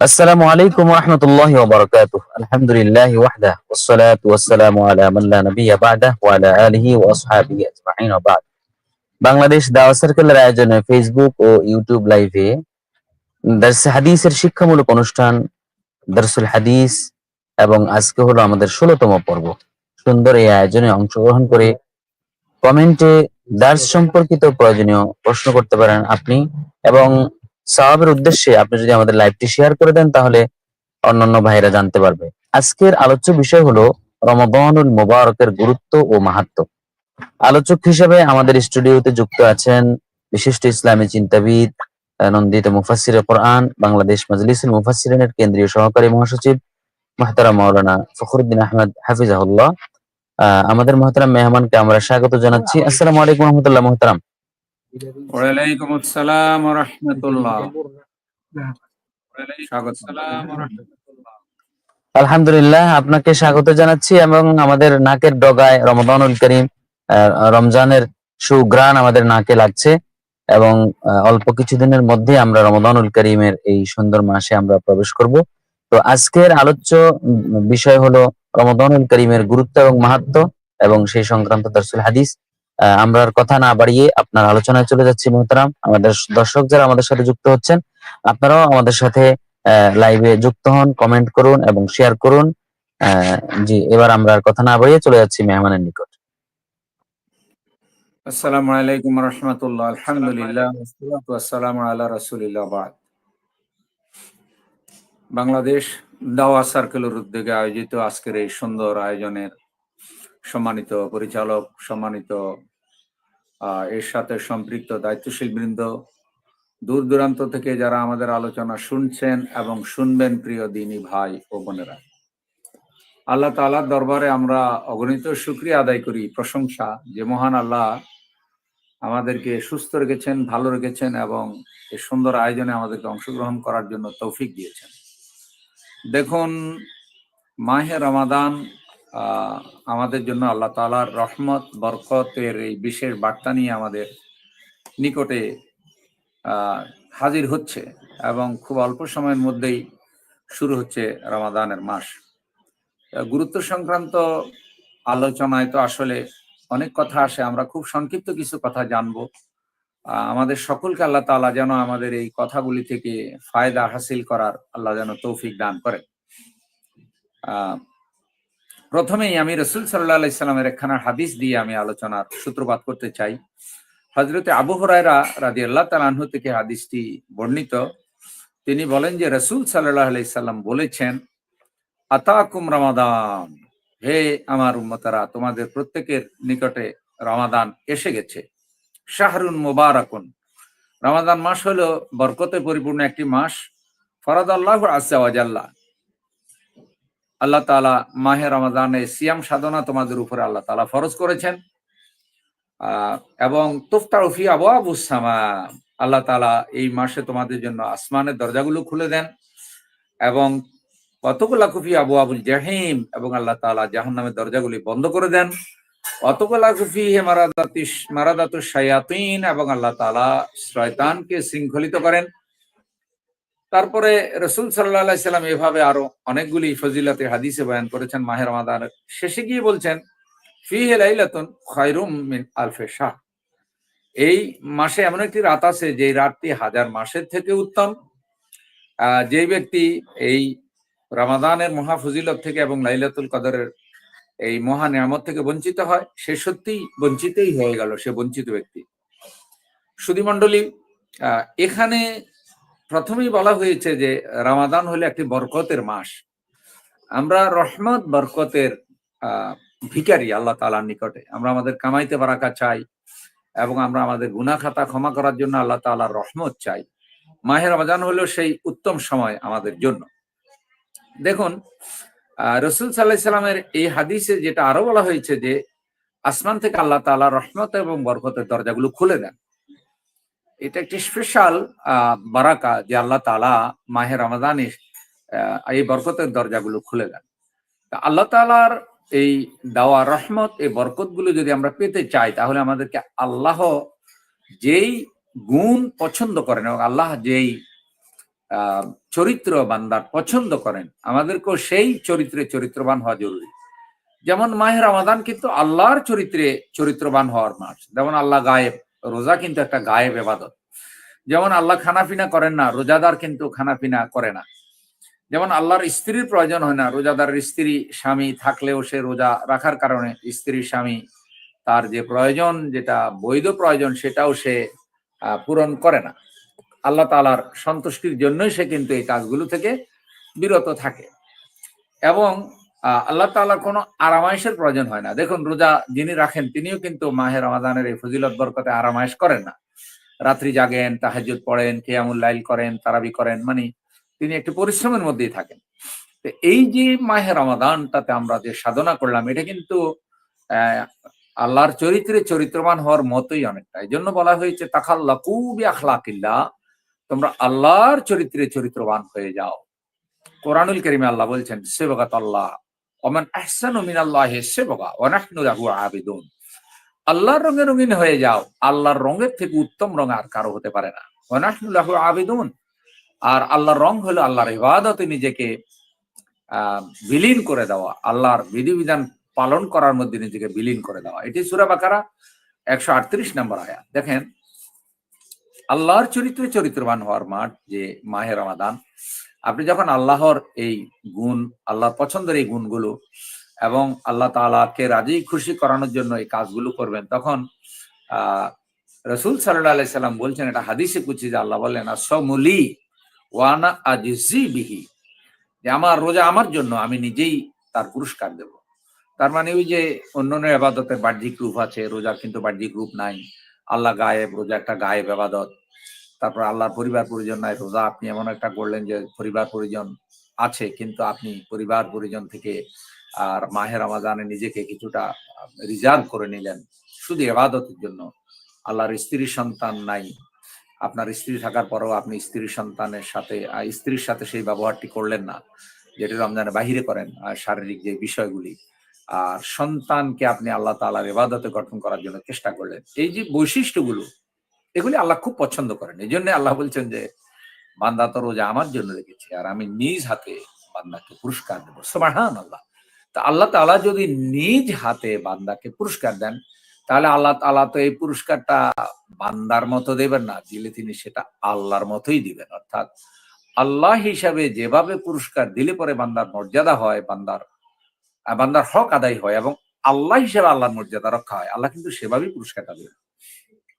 السلام عليكم ورحمة الله وبركاته الحمد لله وحده والصلاة والسلام على من لا نبي بعده وعلى آله وأصحابه أجمعين وبعد বাংলাদেশ দাওয়া সার্কেলের আয়োজনে ফেসবুক ও ইউটিউব লাইভে দার্সে হাদিসের শিক্ষামূলক অনুষ্ঠান দারসুল হাদিস এবং আজকে হলো আমাদের ষোলতম পর্ব সুন্দর এই আয়োজনে অংশগ্রহণ করে কমেন্টে দার্স সম্পর্কিত প্রয়োজনীয় প্রশ্ন করতে পারেন আপনি এবং সাহাবের উদ্দেশ্যে আপনি যদি আমাদের লাইভটি শেয়ার করে দেন, তাহলে অন্যান্য ভাইরা জানতে পারবে। আজকের আলোচ্য বিষয় হলো রমাদানুল মোবারকের গুরুত্ব ও মাহাত্ম। আলোচক হিসেবে আমাদের স্টুডিওতে যুক্ত আছেন বিশিষ্ট ইসলামী চিন্তাবিদ, নন্দিত মুফাসির কোরআন, বাংলাদেশ মজলিসুল মুফাসসিরিনের কেন্দ্রীয় সহকারী মহাসচিব মাহতারাম মাওলানা ফখরুদ্দিন আহমদ হাফিজাহুল্লাহ। আমাদের মহতারাম মেহমানকে আমরা স্বাগত জানাচ্ছি। আসসালামু আলাইকুম রহমতুল্লাহ, মহতারাম। ওয়ালাইকুম আসসালাম স্বাগত। আলহামদুলিল্লাহ, আপনাকে স্বাগত জানাচ্ছি এবং আমাদের নাকের ডগায় রমদানুল করিম রমজানের সুগ্রাণ আমাদের নাকে লাগছে এবং অল্প কিছুদিনের মধ্যে আমরা রমদানুল করিমের এই সুন্দর মাসে আমরা প্রবেশ করব। তো আজকের আলোচ্য বিষয় হলো রমদানুল করিমের গুরুত্ব এবং মাহাত্ম এবং সেই সংক্রান্ত দর্শুল হাদিস। আমরা আর কথা না বাড়িয়ে আপনার আলোচনায় চলে যাচ্ছি, মোহতারাম। আমাদের দর্শক যারা আমাদের সাথে যুক্ত হচ্ছেন, আপনারাও আমাদের সাথে লাইভে যুক্ত হন কমেন্ট করুন এবং শেয়ার করুন। জি, এবার আমরা আর কথা না বাড়িয়ে চলে যাচ্ছি মেহমানের নিকট। আসসালামু আলাইকুম রহমতুল্লাহ, আলহামদুলিল্লাহ ওয়াসসালাতু ওয়াসসালামু আলা রাসূলিল্লাহ বাংলাদেশ দাওয়া সার্কেলের উদ্যোগে আয়োজিত আজকের এই সুন্দর আয়োজনের সম্মানিত পরিচালক, সম্মানিত এর সাথে সম্পৃক্ত দায়িত্বশীল বৃন্দ দূর দূরান্ত থেকে যারা আমাদের আলোচনা শুনছেন এবং শুনবেন প্রিয় দিনী ভাই ও বোনেরা। আল্লাহ তালার দরবারে আমরা অগণিত শুক্রিয়া আদায় করি, প্রশংসা যে মহান আল্লাহ আমাদেরকে সুস্থ রেখেছেন, ভালো রেখেছেন এবং এই সুন্দর আয়োজনে আমাদেরকে অংশগ্রহণ করার জন্য তৌফিক দিয়েছেন। দেখুন, মাহে রমাদান আমাদের জন্য আল্লাহ তাআলার রহমত বরকতের এই বিশেষ বার্তা নিয়ে আমাদের নিকটে হাজির হচ্ছে এবং খুব অল্প সময়ের মধ্যেই শুরু হচ্ছে রমাদানের মাস। গুরুত্ব সংক্রান্ত আলোচনায় তো আসলে অনেক কথা আসে আমরা খুব সংক্ষিপ্ত কিছু কথা জানব। আমাদের সকলকে আল্লাহ তাআলা যেন আমাদের এই কথাগুলি থেকে ফায়দা হাসিল করার আল্লাহ যেন তৌফিক দান করেন। আহ, প্রথমেই আমি রসুল সাল্লাহ আলাইসাল্লামের একখানা হাদিস দিয়ে আমি আলোচনার সূত্রপাত করতে চাই। হজরতে আবু হরাইরা রাজি আল্লাহ তালাহু থেকে হাদিসটি বর্ণিত। তিনি বলেন যে, রসুল সাল্লাহ আলাইসাল্লাম বলেছেন, আতাকুম রমাদান। হে আমার উম্মতারা, তোমাদের প্রত্যেকের নিকটে রমাদান এসে গেছে। শাহরুন মোবারকুন। রমাদান মাস হলো বরকতে পরিপূর্ণ একটি মাস। ফরাদ আল্লাহ আসাল্লাহ আল্লাহ তাআলা মাহে রমাদানে সিয়াম সাধনা তোমাদের উপরে আল্লাহ তালা ফরজ করেছেন। এবং তুফতারফি আবু আবু সামা, আল্লাহ তাআলা এই মাসে তোমাদের জন্য আসমানের দরজাগুলো খুলে দেন। এবং কতগুলা কুফি আবু আবুল জাহিম, এবং আল্লাহ তাআলা জাহান্নামের দরজাগুলি বন্ধ করে দেন। অতগুলা কুফি হে মারাদাতি মারাদাতু শায়াতিন, এবং আল্লাহ তাআলা শয়তানকে শৃঙ্খলিত করেন। তারপরে রসুল সাল্লাহ সাল্লাম এভাবে আরও অনেকগুলি ফজিলাতে হাদিসে বয়ান করেছেন মাহের রমাদান শেষে গিয়ে বলছেন মিন আলফে শাহ এই মাসে এমন একটি রাত আছে যে রাতটি হাজার মাসের থেকে উত্তম। যে ব্যক্তি এই রমাদানের মহা ফজিলত থেকে এবং লাইলাতুল কদরের এই মহা নিয়ামত থেকে বঞ্চিত হয় সে সত্যিই বঞ্চিতই হয়ে গেল সে বঞ্চিত ব্যক্তি। সুধী মণ্ডলী আহ, এখানে প্রথমেই বলা হয়েছে যে রামাদান হলো একটি বরকতের মাস। আমরা রহমত, বরকতের ভিখারি আল্লাহ তালার নিকটে। আমরা আমাদের কামাইতে বারাকা চাই এবং আমরা আমাদের গুনা খাতা ক্ষমা করার জন্য আল্লাহ তালার রহমত চাই। মাহে রমাদান হলো সেই উত্তম সময় আমাদের জন্য। দেখুন রসুল সাল্লাহ সাল্লামের এই হাদিসে যেটা আরও বলা হয়েছে যে আসমান থেকে আল্লাহ তাআলা রহমত এবং বরকতের দরজাগুলো খুলে দেন। এটা একটি স্পেশাল বারাকা যে আল্লাহ তাআলা মাহে রমাদানে এই বরকতের দরজাগুলো খুলে দেন। আল্লাহ তাআলার এই দাওয়া রহমত, এই বরকতগুলো যদি আমরা পেতে চাই, তাহলে আমাদেরকে আল্লাহ যেই গুণ পছন্দ করেন এবং আল্লাহ যেই চরিত্র বান্দার পছন্দ করেন, আমাদেরকেও সেই চরিত্রে চরিত্রবান হওয়া জরুরি। যেমন মাহের রমাদান কিন্তু আল্লাহর চরিত্রে চরিত্রবান হওয়ার মাস। যেমন আল্লাহ গায়েব রোজা কিন্তু একটা গায়েব এবাদত যেমন আল্লাহ খানাপিনা করেন না, রোজাদার কিন্তু খানাপিনা করে না। যেমন আল্লাহর স্ত্রীর প্রয়োজন হয় না, রোজাদারের স্ত্রী, স্বামী থাকলেও সে রোজা রাখার কারণে স্ত্রীর স্বামী তার যে প্রয়োজন, যেটা বৈধ প্রয়োজন, সেটাও সে পূরণ করে না। আল্লাহ তালার সন্তুষ্টির জন্যই সে কিন্তু এই কাজগুলো থেকে বিরত থাকে। এবং আল্লাহ তাআলার কোনো আরামায়েশের প্রয়োজন হয় না। দেখুন, রোজা যিনি রাখেন, তিনিও কিন্তু মাহে রমাদানের এই ফজিলত বরকতে আরামায়েশ করেন না। রাত্রি জাগেন, তাহাজ্জুদ পড়েন, কিয়ামুল লাইল করেন, তারাবি করেন মানে তিনি একটি পরিশ্রমের মধ্যেই থাকেন। তো এই যে মাহে রমাদানটাতে আমরা যে সাধনা করলাম, এটা কিন্তু আল্লাহর চরিত্রে চরিত্রবান হওয়ার মতোই অনেকটা। এই জন্য বলা হয়েছে তাকাল্লাকু বি আখলাকিল্লাহ তোমরা আল্লাহর চরিত্রে চরিত্রবান হয়ে যাও। কোরআনুল করিমে আল্লাহ বলছেন সেবকাত আল্লাহ ওমান আহসানু মিনাল্লাহি সেবকা ওয়া নাহনু লাহু আবিদুন। আল্লাহর রঙে রঙিন হয়ে যাও। আল্লাহর রঙের থেকে উত্তম রঙ আর কারও হতে পারে না। ওয়া নাহনু আবিদুন। আর আল্লাহর রং হলো আল্লাহর ইবাদতে নিজেকে আহ বিলীন করে দেওয়া। আল্লাহর বিধিবিধান পালন করার মধ্যে নিজেকে বিলীন করে দেওয়া। এটি সূরা বাকারা একশো আটত্রিশ নম্বর আয়াত। দেখেন, আল্লাহর চরিত্রে চরিত্রবান হওয়ার মাঠ যে মাহের রমাদান আপনি যখন আল্লাহর এই গুণ, আল্লাহর পছন্দের এই গুণগুলো এবং আল্লাহ তাআলাকে রাজি খুশি করানোর জন্য এই কাজগুলো করবেন, তখন আহ রসুল সাল্লাহ আলাই সাল্লাম বলছেন এটা হাদিসে কুচি যে আল্লাহ বললেন আসমুলি ওয়ানা আজিজি বিহি যে আমার রোজা আমার জন্য, আমি নিজেই তার পুরস্কার দেব। তার মানে ওই যে অন্যান্য আবাদতের বাহ্যিক রূপ আছে, রোজার কিন্তু বাহ্যিক রূপ নাই। আল্লাহ গায়েব, রোজা একটা গায়েব আবাদত তারপর আল্লাহর পরিবার পরিজন নাই, রোজা আপনি এমন একটা করলেন যে পরিবার পরিজন আছে, কিন্তু আপনি পরিবার পরিজন থেকে আর মাহের রমাজানে নিজেকে কিছুটা রিজার্ভ করে নিলেন। শুধু এবাদতের জন্য। আল্লাহর স্ত্রী সন্তান নাই। আপনার স্ত্রী থাকার পরেও আপনি স্ত্রী সন্তানের সাথে স্ত্রীর সাথে সেই ব্যবহারটি করলেন না, যেটি রমজানের বাহিরে করেন শারীরিক যে বিষয়গুলি। আর সন্তানকে আপনি আল্লাহ তাআলার এবাদতে গঠন করার জন্য চেষ্টা করলেন। এই যে বৈশিষ্ট্যগুলো এগুলি আল্লাহ খুব পছন্দ করেন। এই জন্য আল্লাহ বলছেন যে, বান্দা তো রোজা আমার জন্য রেখেছে, আর আমি নিজ হাতে বান্দাকে পুরস্কার দেবো। সুবহান আল্লাহ তা আল্লাহ তাআলা যদি নিজ হাতে বান্দাকে পুরস্কার দেন, তাহলে আল্লাহ তাআলা তো এই পুরস্কারটা বান্দার মতো দেবেন না, দিলে তিনি সেটা আল্লাহর মতোই দিবেন। অর্থাৎ আল্লাহ হিসাবে যেভাবে পুরস্কার দিলে পরে বান্দার মর্যাদা হয়, বান্দার বান্দার হক আদায় হয় এবং আল্লাহ হিসেবে আল্লাহর মর্যাদা রক্ষা হয়, আল্লাহ কিন্তু সেভাবেই পুরস্কারটা দেবেন।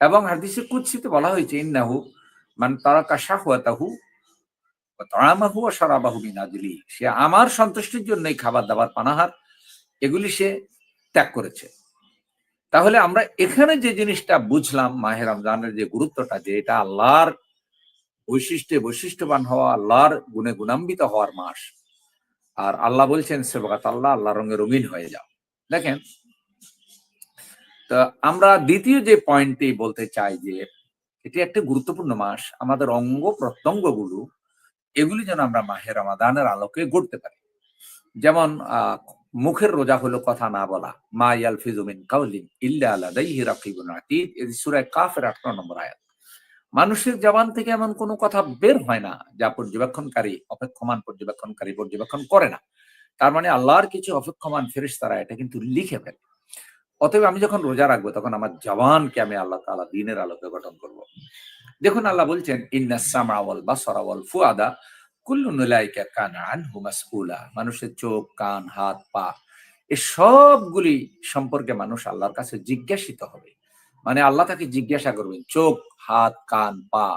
এবং হাদিসে কুৎসিতে বলা হয়েছে, ইন্নাহু মান তারাকা শাহওয়াতাহু ওয়া তাআমাহু ওয়া শারাবাহু মিন আজলি। সে আমার সন্তুষ্টির জন্য এই খাবার দাবার পানাহার, এগুলি সে ত্যাগ করেছে। তাহলে আমরা এখানে যে জিনিসটা বুঝলাম মাহের রমজানের যে গুরুত্বটা, যে এটা আল্লাহর বৈশিষ্ট্যে বৈশিষ্ট্যবান হওয়া, আল্লাহর গুণে গুণান্বিত হওয়ার মাস। আর আল্লাহ বলছেন, সেবকাত আল্লাহ আল্লাহ রঙে রঙিন হয়ে যাও। দেখেন আমরা দ্বিতীয় যে পয়েন্টটি বলতে চাই যে এটি একটা গুরুত্বপূর্ণ মাস, আমাদের অঙ্গ প্রত্যঙ্গগুলো এগুলি যেন আমরা মাহের রমাদানের আলোকে গড়তে পারি। যেমন মুখের রোজা হলো কথা না বলা। মা ইয়াল ফিজুমিন কাউলিন ইল্লা কাফের 18 নম্বর আয়াত। মানুষের জবান থেকে এমন কোনো কথা বের হয় না, যা পর্যবেক্ষণকারী, অপেক্ষমান পর্যবেক্ষণকারী পর্যবেক্ষণ করে না। তার মানে আল্লাহর কিছু অপেক্ষমান ফেরেশতারা এটা কিন্তু লিখে ফেলে। অতএব আমি যখন রোজা রাখব, তখন আমার জবানকে আমি আল্লাহ তাআলা দিনের আলোকে গঠন করব। দেখুন, আল্লাহ বলছেন, ইন্না সামা ওয়াল বাসারা ওয়াল ফুআদা কুল্লু নুলাইকা কানা আনহু মাসউলা। মানুষের চোখ, কান, হাত, পা এই সবগুলি সম্পর্কে মানুষ আল্লাহর কাছে জিজ্ঞাসিত হবে। মানে আল্লাহ তাকে জিজ্ঞাসা করবেন, চোখ, হাত, কান, পা,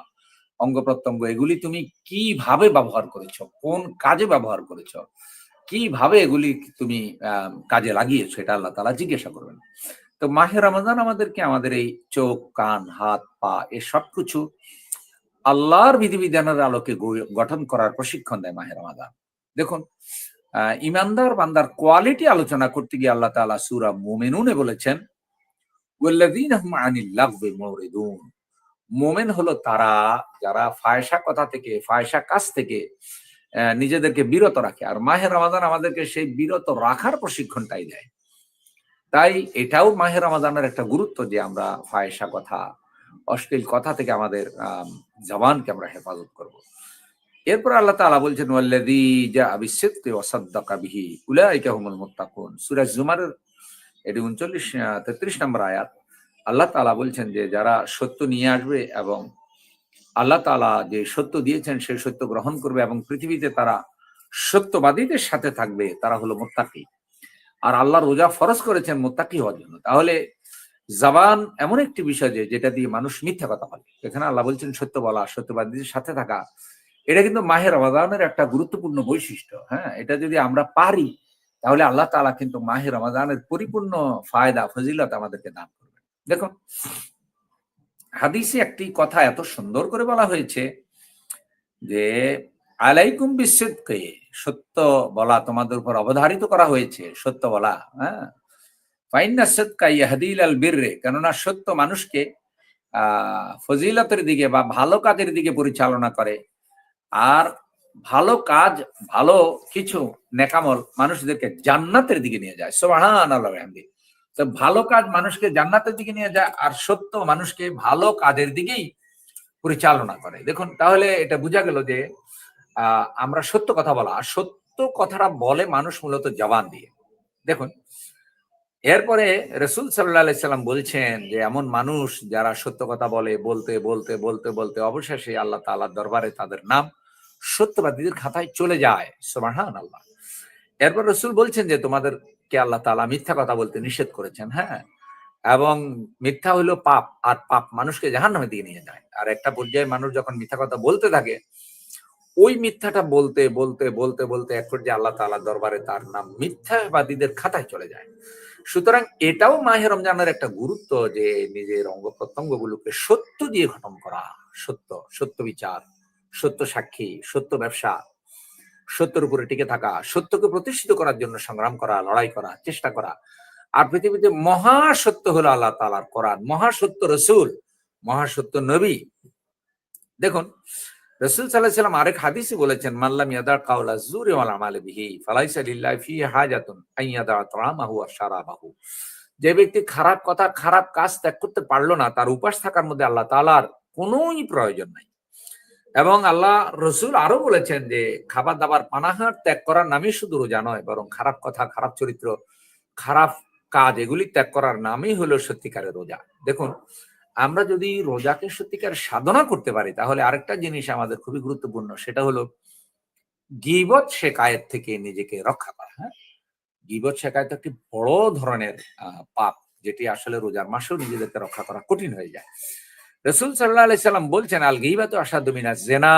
অঙ্গ প্রত্যঙ্গ, এগুলি তুমি কীভাবে ব্যবহার করেছ? কোন কাজে ব্যবহার করেছ? কীভাবে এগুলি তুমি কাজে লাগিয়েছো এটা আল্লাহ তালা জিজ্ঞাসা করবেন। তো মাহে রমজান আমাদেরকে আমাদের এই চোখ, কান, হাত, পা, এ সবকিছু আল্লাহর বিধিবিধানের আলোকে গঠন করার প্রশিক্ষণ দেয় মাহে রমাদান দেখুন ইমানদার বান্দার কোয়ালিটি আলোচনা করতে গিয়ে আল্লাহ তাআলা সূরা মুমিনুনে বলেছেন মোমেন হলো তারা যারা ফায়সা কথা থেকে, ফায়সা কাজ থেকে নিজেদেরকে বিরত রাখে। আর মাহে রমাদান আমাদেরকে সেই বিরত রাখার প্রশিক্ষণটাই দেয়। তাই এটাও মাহে রমাদানের একটা গুরুত্ব যে আমরা ফায়সা কথা অশ্লীল কথা থেকে আমাদের আম, জবানকে আমরা হেফাজত করব। এরপর আল্লাহ তাআলা বলছেন ওয়াল্লাযী জাআ বিসসিদকি ওয়া সাদ্দাকা বিহি উলাইকা হুমুল জুমারের এটি 39 আহ, 33 নম্বর আয়াত। আল্লাহ তাআলা বলছেন যে যারা সত্য নিয়ে আসবে এবং আল্লাহ তাআলা যে সত্য দিয়েছেন, সেই সত্য গ্রহণ করবে এবং পৃথিবীতে তারা সত্যবাদীদের সাথে থাকবে, তারা হলো মুত্তাকি। আর আল্লাহ রোজা ফরজ করেছেন মুত্তাকি হওয়ার জন্য। তাহলে জবান এমন একটি বিষয় যে, যেটা দিয়ে মানুষ মিথ্যা কথা বলে। এখানে আল্লাহ বলছেন, সত্য বলা, সত্যবাদীদের সাথে থাকা, এটা কিন্তু মাহের রমাদানের একটা গুরুত্বপূর্ণ বৈশিষ্ট্য হ্যাঁ? এটা যদি আমরা পারি, তাহলে আল্লাহ তাআলা কিন্তু মাহের রমাদানের পরিপূর্ণ ফায়দা, ফজিলত আমাদেরকে দান করবেন। দেখুন হাদিসে একটি কথা এত সুন্দর করে বলা হয়েছে যে, আলাইকুম বিসিদকে সত্য বলা তোমাদের উপর অবধারিত করা হয়েছে, সত্য বলা হ্যাঁ? ফাইন্না ইয়াহদিল আল বীররে কেননা সত্য মানুষকে ফজিলতের দিকে বা ভালো কাজের দিকে পরিচালনা করে। আর ভালো কাজ, ভালো কিছু, নেকামল মানুষদেরকে জান্নাতের দিকে নিয়ে যায়। সোহান আল্লাহ তো ভালো কাজ মানুষকে জান্নাতের দিকে নিয়ে যায়, আর সত্য মানুষকে ভালো কাজের দিকেই পরিচালনা করে। দেখুন, তাহলে এটা বোঝা গেল যে আমরা সত্য কথা বলা, আর সত্য কথাটা বলে মানুষ মূলত জবান দিয়ে। দেখুন, এরপরে রসুল সাল্লাহ সাল্লাম বলছেন যে, এমন মানুষ যারা সত্য কথা বলে, বলতে বলতে বলতে বলতে অবশেষে আল্লাহ তাআলার দরবারে তাদের নাম সত্যবাদীদের খাতায় চলে যায়। সোমাহান আল্লাহ এরপর রসুল বলছেন যে তোমাদেরকে আল্লাহ তালা মিথ্যা কথা বলতে নিষেধ করেছেন হ্যাঁ? এবং মিথ্যা হইল পাপ, আর পাপ মানুষকে জাহান্নামের দিকে নিয়ে যায়। আর একটা পর্যায়ে মানুষ যখন মিথ্যা কথা বলতে থাকে, ওই মিথ্যাটা বলতে বলতে বলতে বলতে এক পর্যায়ে আল্লাহ তাআলার দরবারে তার নাম মিথ্যাবাদীদের খাতায় চলে যায়। সুতরাং এটাও মাহে রমজানের একটা গুরুত্ব যে নিজের অঙ্গ প্রত্যঙ্গ গুলোকে সত্য দিয়ে গঠন করা, সত্য সত্য বিচার, সত্য সাক্ষী, সত্য ব্যবসা সত্যের উপরে টিকে থাকা, সত্যকে প্রতিষ্ঠিত করার জন্য সংগ্রাম করা, লড়াই করা, চেষ্টা করা। আর পৃথিবীতে মহাসত্য হলো আল্লাহ তালার কোরআন, মহাসত্য রসুল, মহাসত্য নবী। দেখুন, রসুল সাল্লাহ সাল্লাম আরেক হাদিসে বলেছেন মাল্লাম ইয়াদা কাউলা জুরি আমালে বিহি, ফালাইসা লিল্লাহি ফি হাজাতুন আন ইয়াদা তাআমাহু ওয়া শারাবাহু। যে ব্যক্তি খারাপ কথা, খারাপ কাজ ত্যাগ করতে পারল না, তার উপাস থাকার মধ্যে আল্লাহ তালার কোনোই প্রয়োজন নাই। এবং আল্লাহ রসুল আরও বলেছেন যে, খাবার দাবার পানাহার ত্যাগ করার নামই শুধু রোজা নয়, বরং খারাপ কথা, খারাপ চরিত্র, খারাপ কাজ, এগুলি ত্যাগ করার নামই হলো সত্যিকারের রোজা। দেখুন, আমরা যদি রোজাকে সত্যিকার সাধনা করতে পারি, তাহলে আরেকটা জিনিস আমাদের খুবই গুরুত্বপূর্ণ, সেটা হলো গিবত শেকায়েত থেকে নিজেকে রক্ষা করা হ্যাঁ? গিবত শেকায়েত একটি বড় ধরনের পাপ, যেটি আসলে রোজার মাসেও নিজেদেরকে রক্ষা করা কঠিন হয়ে যায়। রসুল সাল্লাহ আলাই সাল্লাম বলছেন, আল গিবাত আসাদুমিনা জেনা।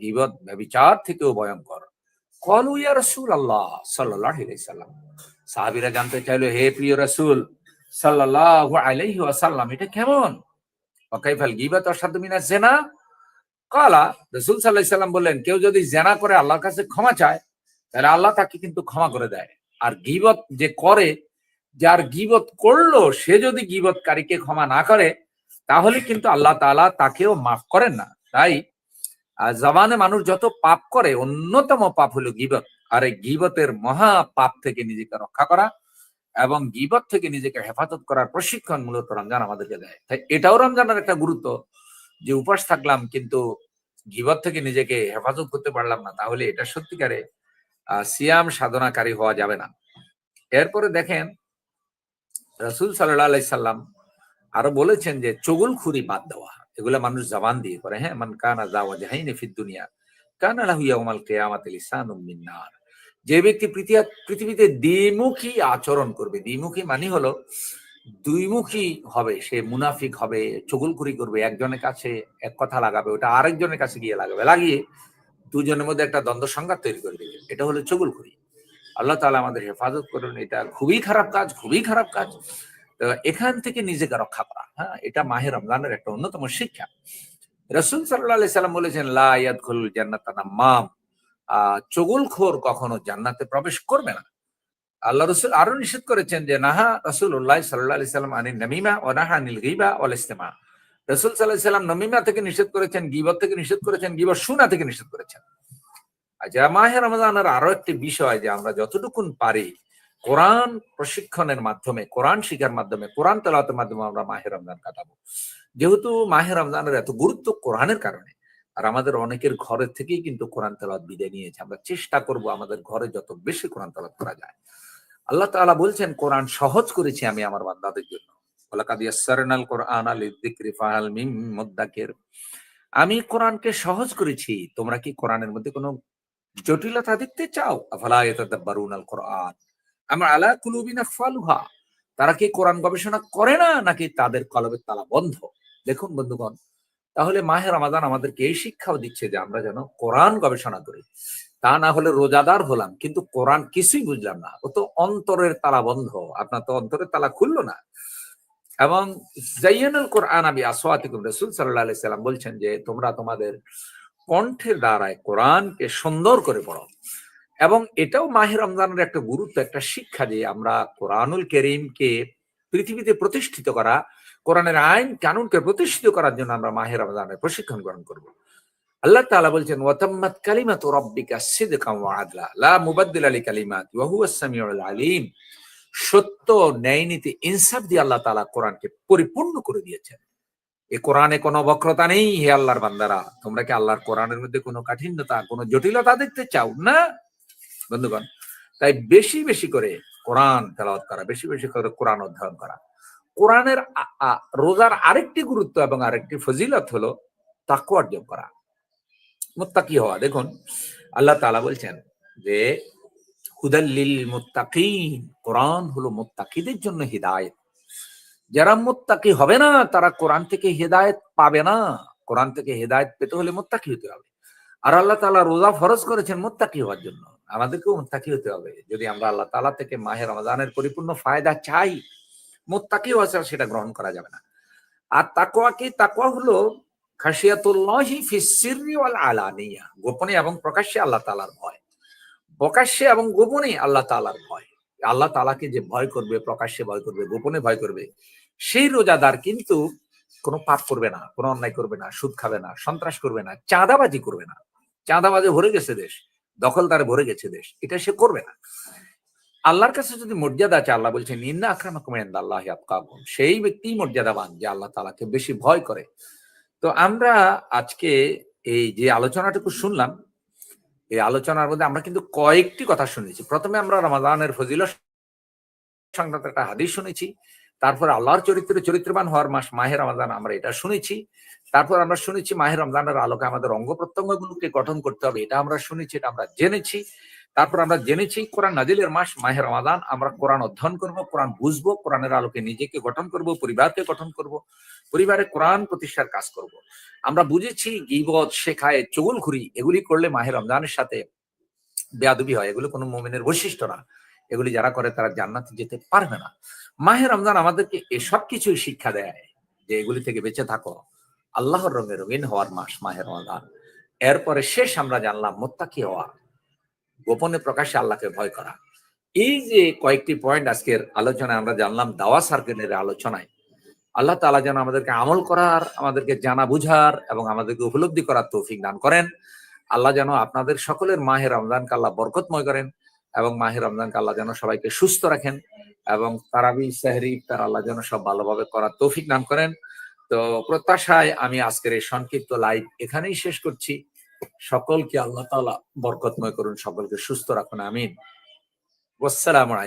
গিবত ব্যবিচার থেকেও ভয়ঙ্কর। কলু ইয়া রসুল আল্লাহ সাল্লাহ সাল্লাম। সাহাবিরা জানতে চাইলো, হে প্রিয় রসুল সাল্লাহ আলাইহি ওয়াসাল্লাম, এটা কেমন? ওকাইফাল গিবাত আসাদুমিনা জেনা? কালা রসুল সাল্লাহ সাল্লাম বললেন, কেউ যদি জেনা করে আল্লাহর কাছে ক্ষমা চায়, তাহলে আল্লাহ তাকে কিন্তু ক্ষমা করে দেয়। আর গিবত যে করে, যার গিবত করল, সে যদি গিবতকারীকে ক্ষমা না করে তাহলে কিন্তু আল্লাহ তাআলা তাকেও মাফ করেন না। তাই জবানে মানুষ যত পাপ করে, অন্যতম পাপ হলো গিবত। আর এই গিবতের মহা পাপ থেকে নিজেকে রক্ষা করা এবং গিবত থেকে নিজেকে হেফাজত করার প্রশিক্ষণ মূলত রমজান আমাদেরকে দেয়। তাই এটাও রমজানের একটা গুরুত্ব, যে উপাস থাকলাম কিন্তু গিবত থেকে নিজেকে হেফাজত করতে পারলাম না, তাহলে এটা সত্যিকারে সিয়াম সাধনাকারী হওয়া যাবে না। এরপরে দেখেন, রসুল সাল্লাহ আলাই সাল্লাম আরও বলেছেন যে চগুলখুরি বাদ দেওয়া। এগুলা মানুষ জবান দিয়ে করে হ্যাঁ? মান কানা যাওয়া জাহাইনে ফিদ দুনিয়া, কানা লাহু ইয়াউমাল কিয়ামাতিল মিন যে ব্যক্তি পৃথিবীতে দ্বিমুখী আচরণ করবে, দ্বিমুখী মানে হলো দুইমুখী হবে, সে মুনাফিক হবে চগুলখুরি করবে, একজনের কাছে এক কথা লাগাবে, ওটা আরেকজনের কাছে গিয়ে লাগাবে, লাগিয়ে দুজনের মধ্যে একটা দ্বন্দ্ব সংঘাত তৈরি করে দেবে। এটা হলো চগুলখুরি আল্লাহ তাআলা আমাদের হেফাজত করুন, এটা খুবই খারাপ কাজ, খুবই খারাপ কাজ। এখান থেকে নিজেকে রক্ষা করা। হ্যাঁ এটা মাহে রমজানের একটা অন্যতম শিক্ষা। রসুল সাল্লাহ সাল্লাম বলেছেন, লা ইয়াদখুল জান্নাতা নাম্মাম। আহ চগুলখোর কখনো জান্নাতে প্রবেশ করবে না। আল্লাহ রসুল আরও নিষেধ করেছেন যে, নাহা রসুল্লাহ সাল্লাহ আলি সাল্লাম আনিল নামিমা ও নাহা আনিল গিবা ওয়াল ইস্তেমা। রসুল সাল্লাহ সাল্লাম নমিমা থেকে নিষেধ করেছেন গিবত থেকে নিষেধ করেছেন গিবত সুনা থেকে নিষেধ করেছেন। আচ্ছা মাহে রমজানের আরও একটি বিষয় যে আমরা যতটুকুন পারি কোরআন প্রশিক্ষণের মাধ্যমে, কোরআন শিখার মাধ্যমে, কোরআন তেলাওয়াতের মাধ্যমে আমরা মাহের রমজান কাটাবো। যেহেতু মাহের রমজানের এত গুরুত্ব কোরআনের কারণে, আর আমাদের অনেকের ঘরের থেকেই কিন্তু কোরআন তেলাওয়াত বিদায় নিয়েছে আমরা চেষ্টা করব আমাদের ঘরে যত বেশি কোরআন তেলাওয়াত করা যায়। আল্লাহ তাআলা বলছেন, কোরআন সহজ করেছি আমি আমার বান্দাদের জন্য। আমি কোরআনকে সহজ করেছি। তোমরা কি কোরআনের মধ্যে কোনো জটিলতা দেখতে চাও? আফালা ইয়াতাদাব্বারুনাল কোরআন? আমরা আলা কুলুবিন ফালুহা তারা কি কোরআন গবেষণা করে না, নাকি তাদের কলবের তালা বন্ধ? দেখুন বন্ধুগণ, তাহলে মাহের রমাদান আমাদেরকে এই শিক্ষাও দিচ্ছে যে আমরা যেন কোরআন গবেষণা করি। তা না হলে রোজাদার হলাম, কিন্তু কোরআন কিছুই বুঝলাম না। ও তো অন্তরের তালা বন্ধ, আপনার তো অন্তরের তালা খুললো না। এবং জাইয়ানুল কোরআন আমি আসওয়াতিকুম রাসূল আলাইহি সাল্লাম বলছেন যে, তোমরা তোমাদের কণ্ঠের দ্বারায় কোরআনকে সুন্দর করে পড়ো। এবং এটাও মাহে রমজানের একটা গুরুত্ব, একটা শিক্ষা যে আমরা কোরআনুল করিমকে পৃথিবীতে প্রতিষ্ঠিত করা, কোরআনের আইন কানুনকে প্রতিষ্ঠিত করার জন্য আমরা মাহে রমজানের প্রশিক্ষণ গ্রহণ করব। আল্লাহ তাআলা বলছেন, ওয়াতাম্মাত কালিমাতু রাব্বিকা সিদকাম ওয়া আদলা, লা মুবাদদিলা আলিম। সত্য ন্যায় নীতি, ইনসাফ দিয়ে আল্লাহ তাআলা কোরআনকে পরিপূর্ণ করে দিয়েছেন। এ কোরআনে কোনো বক্রতা নেই, হে আল্লাহর বান্দারা। তোমরা কি আল্লাহর কোরআনের মধ্যে কোনো কাঠিন্যতা, কোনো জটিলতা দেখতে চাও না? বন্ধুগণ, তাই বেশি বেশি করে কোরআন তেলাওয়াত করা, বেশি বেশি করে কোরআন অধ্যয়ন করা। কোরআনের রোজার আরেকটি গুরুত্ব এবং আরেকটি ফজিলত হলো তাকু অর্জন করা। মুত্তাকি হওয়া। দেখুন, আল্লাহ তাআলা বলছেন যে হুদাল্লিল মুত্তাকিন কোরআন হলো মুত্তাকিদের জন্য হিদায়ত। যারা মুত্তাকি হবে না, তারা কোরআন থেকে হেদায়েত পাবে না। কোরআন থেকে হেদায়েত পেতে হলে মুত্তাকি হতে হবে। আর আল্লাহ তাআলা রোজা ফরজ করেছেন মোত্তাকি হওয়ার জন্য। আমাদেরকেও মুত্তাকি হতে হবে। যদি আমরা আল্লাহ তাআলা থেকে মাহে রমজানের পরিপূর্ণ ফায়দা চাই, মুত্তাকি হওয়া সেটা গ্রহণ করা যাবে না। আর তাকওয়া কি? তাকওয়া হলো খাশিয়াতুল্লাহি ফিস সিররি ওয়াল আলানিয়া, গোপনে এবং প্রকাশ্যে আল্লাহ তাআলার ভয়। প্রকাশ্যে এবং গোপনে আল্লাহ তালার ভয়। আল্লাহ তাআলাকে যে ভয় করবে, প্রকাশ্যে ভয় করবে, গোপনে ভয় করবে, সেই রোজাদার কিন্তু কোনো পাপ করবে না, কোনো অন্যায় করবে না, সুদ খাবে না, সন্ত্রাস করবে না, চাঁদাবাজি করবে না। চাঁদাবাজি ভরে গেছে দেশ। দখলদারে ভরে গেছে দেশ। এটা সে করবে না। আল্লাহর কাছে যদি মর্যাদা আছে, আল্লাহ বলছেন ইন্না আক্রামাকুম ইনদাল্লাহি আতকাকুম সেই ব্যক্তি মর্যাদাবান যে আল্লাহ তাআলাকে বেশি ভয় করে। তো আমরা আজকে এই যে আলোচনাটুকু শুনলাম, এই আলোচনার মধ্যে আমরা কিন্তু কয়েকটি কথা শুনেছি। প্রথমে আমরা রমাদানের ফজিল সংক্রান্ত একটা হাদিস শুনেছি। তারপর আল্লাহর চরিত্রে চরিত্রবান হওয়ার মাস মাহের রমাদান আমরা এটা শুনেছি। তারপর আমরা শুনেছি মাহের রমজানের আলোকে আমাদের অঙ্গ প্রত্যঙ্গগুলোকে গঠন করতে হবে, এটা আমরা শুনেছি, এটা আমরা জেনেছি। তারপর আমরা জেনেছি কোরআন নাজিলের মাস মাহের রমাদান আমরা কোরআন অধ্যয়ন করব, কোরআন বুঝব, কোরআনের আলোকে নিজেকে গঠন করব, পরিবারকে গঠন করব, পরিবারে কোরআন প্রতিষ্ঠার কাজ করব। আমরা বুঝেছি গিবত, শেখায়, চগুলখুরি, এগুলি করলে মাহের রমজানের সাথে বেয়াদবি হয়, এগুলো কোনো মোমেনের বৈশিষ্ট্য না। এগুলি যারা করে তারা জান্নাতে যেতে পারবে না। মাহে রমজান আমাদেরকে এসব কিছুই শিক্ষা দেয় যে এগুলি থেকে বেঁচে থাকো। আল্লাহর রঙে রঙিন হওয়ার মাস মাহে রমজান। এরপরে শেষ আমরা জানলাম মোত্তাকি হওয়া। গোপনে প্রকাশ্যে আল্লাহকে ভয় করা। এই যে কয়েকটি পয়েন্ট আজকের আলোচনায় আমরা জানলাম দাওয়া সার্কেলের আলোচনায়। আল্লাহ তাআলা যেন আমাদেরকে আমল করার, আমাদেরকে জানা বুঝার এবং আমাদেরকে উপলব্ধি করার তৌফিক দান করেন। আল্লাহ যেন আপনাদের সকলের মাহে রমজানকে আল্লাহ বরকতময় করেন। এবং মাহির রমজানকে আল্লাহ যেন সবাইকে সুস্থ রাখেন এবং তারাবি সাহরি তার আল্লাহ যেন সব ভালোভাবে করার তৌফিক নাম করেন। তো প্রত্যাশায় আমি আজকের এই সংক্ষিপ্ত লাইভ এখানেই শেষ করছি। সকলকে আল্লাহ তালা বরকতময় করুন, সকলকে সুস্থ রাখুন, আমিন। ওসালাম